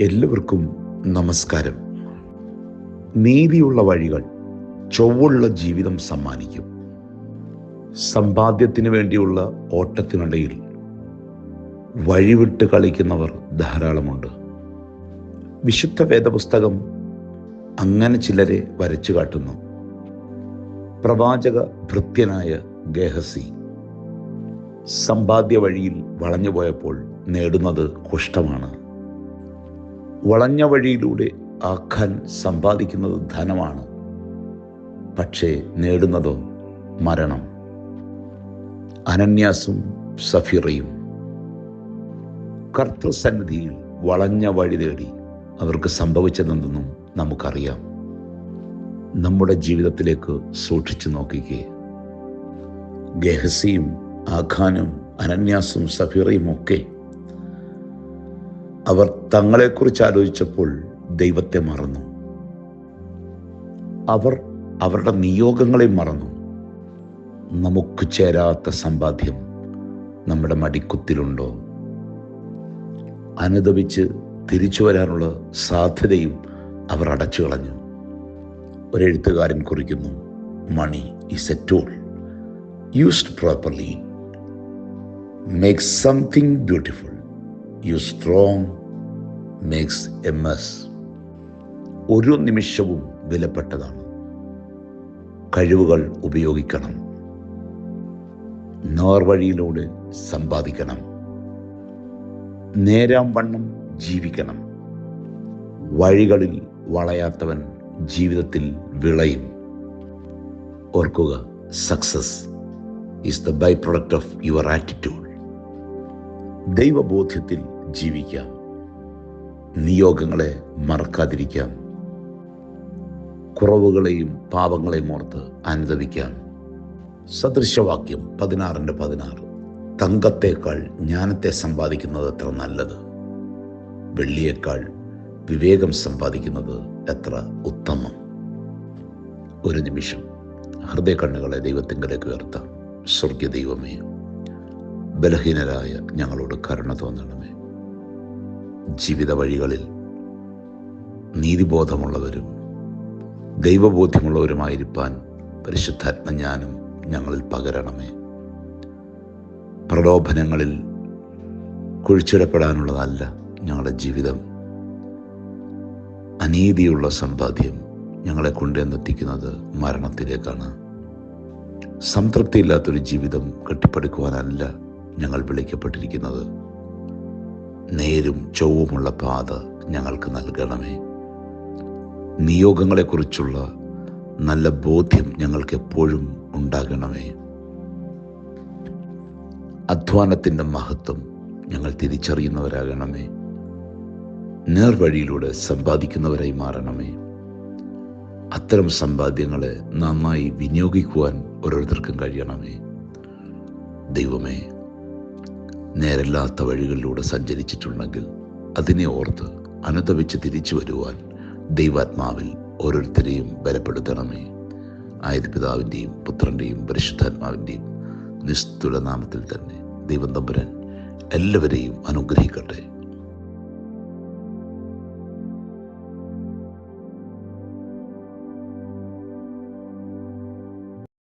എല്ലാവർക്കും നമസ്കാരം. നീതിയുള്ള വഴികൾ ചൊവ്വുള്ള ജീവിതം സമ്മാനിക്കും. സമ്പാദ്യത്തിന് വേണ്ടിയുള്ള ഓട്ടത്തിനിടയിൽ വഴിവിട്ട് കളിക്കുന്നവർ ധാരാളമുണ്ട്. വിശുദ്ധ വേദപുസ്തകം അങ്ങനെ ചിലരെ വരച്ചു കാട്ടുന്നു. പ്രവാചക ഭൃത്യനായ ഗേഹസി സമ്പാദ്യ വഴിയിൽ വളഞ്ഞുപോയപ്പോൾ നേടുന്നത് കുഷ്ഠമാണ്. വളഞ്ഞ വഴിയിലൂടെ ആഖാൻ സമ്പാദിക്കുന്നത് ധനമാണ്. പക്ഷേ നേടുന്നതോ മരണം. അനന്യാസും സഫിറയും കർത്തൃസന്നിധിയിൽ വളഞ്ഞ വഴി തേടി അവർക്ക് സംഭവിച്ചതെന്തെന്നും നമുക്കറിയാം. നമ്മുടെ ജീവിതത്തിലേക്ക് സൂക്ഷിച്ചു നോക്കിക്കേ. ഗഹസിയും ആഖാനും അനന്യാസും സഫീറയും ഒക്കെ അവർ തങ്ങളെക്കുറിച്ച് ആലോചിച്ചപ്പോൾ ദൈവത്തെ മറന്നു. അവർ അവരുടെ നിയോഗങ്ങളെ മറന്നു. നമുക്ക് ചേരാത്ത സമ്പാദ്യം നമ്മുടെ മടിക്കുത്തിലുണ്ടോ? അനുദപിച്ച് തിരിച്ചു വരാനുള്ള സാധ്യതയും അവർ അടച്ചു കളഞ്ഞു. ഒരെഴുത്തുകാരൻ കുറിക്കുന്നു money is a tool used properly make something beautiful you strong makes a mess ഒരു നിമിഷവും വിലപ്പെട്ടതാണ്. കഴിവുകൾ ഉപയോഗിക്കണം. നേർവഴിയിലൂടെ സമ്പാദിക്കണം. നേരാം വണ്ണം ജീവിക്കണം. വഴികളിൽ വളയാത്തവൻ ജീവിതത്തിൽ വിളയും. ഓർക്കുക success is the by product of your attitude ദൈവബോധ്യത്തിൽ ജീവിക്കാം നിയോഗങ്ങളെ മറക്കാതിരിക്കാം. കുറവുകളെയും പാപങ്ങളെയും ഓർത്ത് അനുദവിക്കാം സദൃശവാക്യം പതിനാറിന്റെ പതിനാറ്. തങ്കത്തേക്കാൾ ജ്ഞാനത്തെ സമ്പാദിക്കുന്നത് എത്ര നല്ലത്? വെള്ളിയേക്കാൾ വിവേകം സമ്പാദിക്കുന്നത് എത്ര ഉത്തമം? ഒരു നിമിഷം. ഹൃദയ കണ്ണുകളെ ദൈവത്തിങ്കലേക്ക് ഉയർത്താം. സ്വർഗീയ ദൈവമേ ബലഹീനരായ ഞങ്ങളോട് കരുണ തോന്നണമേ. ജീവിത വഴികളിൽ നീതിബോധമുള്ളവരും ദൈവബോധ്യമുള്ളവരുമായിരിക്കാൻ പരിശുദ്ധാത്മജ്ഞാനം ഞങ്ങളിൽ പകരണമേ. പ്രലോഭനങ്ങളിൽ കുഴിച്ചിടപ്പെടാനുള്ളതല്ല ഞങ്ങളുടെ ജീവിതം. അനീതിയുള്ള സമ്പാദ്യം ഞങ്ങളെ കൊണ്ടുവന്നെത്തിക്കുന്നത് മരണത്തിലേക്കാണ്. സംതൃപ്തിയില്ലാത്തൊരു ജീവിതം കെട്ടിപ്പടുക്കുവാനല്ല ഞങ്ങൾ വിളിക്കപ്പെട്ടിരിക്കുന്നത്. നേരും ചൊവ്വുമുള്ള പാത ഞങ്ങൾക്ക് നൽകണമേ. നിയോഗങ്ങളെക്കുറിച്ചുള്ള നല്ല ബോധ്യം ഞങ്ങൾക്ക് എപ്പോഴും ഉണ്ടാകണമേ. അധ്വാനത്തിന്റെ മഹത്വം ഞങ്ങൾ തിരിച്ചറിയുന്നവരാകണമേ. നേർവഴിയിലൂടെ സമ്പാദിക്കുന്നവരായി മാറണമേ. അത്തരം സമ്പാദ്യങ്ങളെ നന്നായി വിനിയോഗിക്കുവാൻ ഓരോരുത്തർക്കും കഴിയണമേ. ദൈവമേ നേരല്ലാത്ത വഴികളിലൂടെ സഞ്ചരിച്ചിട്ടുണ്ടെങ്കിൽ അതിനെ ഓർത്ത് അനുദവിച്ച് തിരിച്ചു വരുവാൻ ദൈവാത്മാവിൽ ഓരോരുത്തരെയും ബലപ്പെടുത്തണമേ. ആയത് പിതാവിന്റെയും പുത്രന്റെയും പരിശുദ്ധാത്മാവിന്റെയും നിസ്തുല നാമത്തിൽ തന്നെ ദൈവം തമ്പുരൻ എല്ലാവരെയും അനുഗ്രഹിക്കട്ടെ.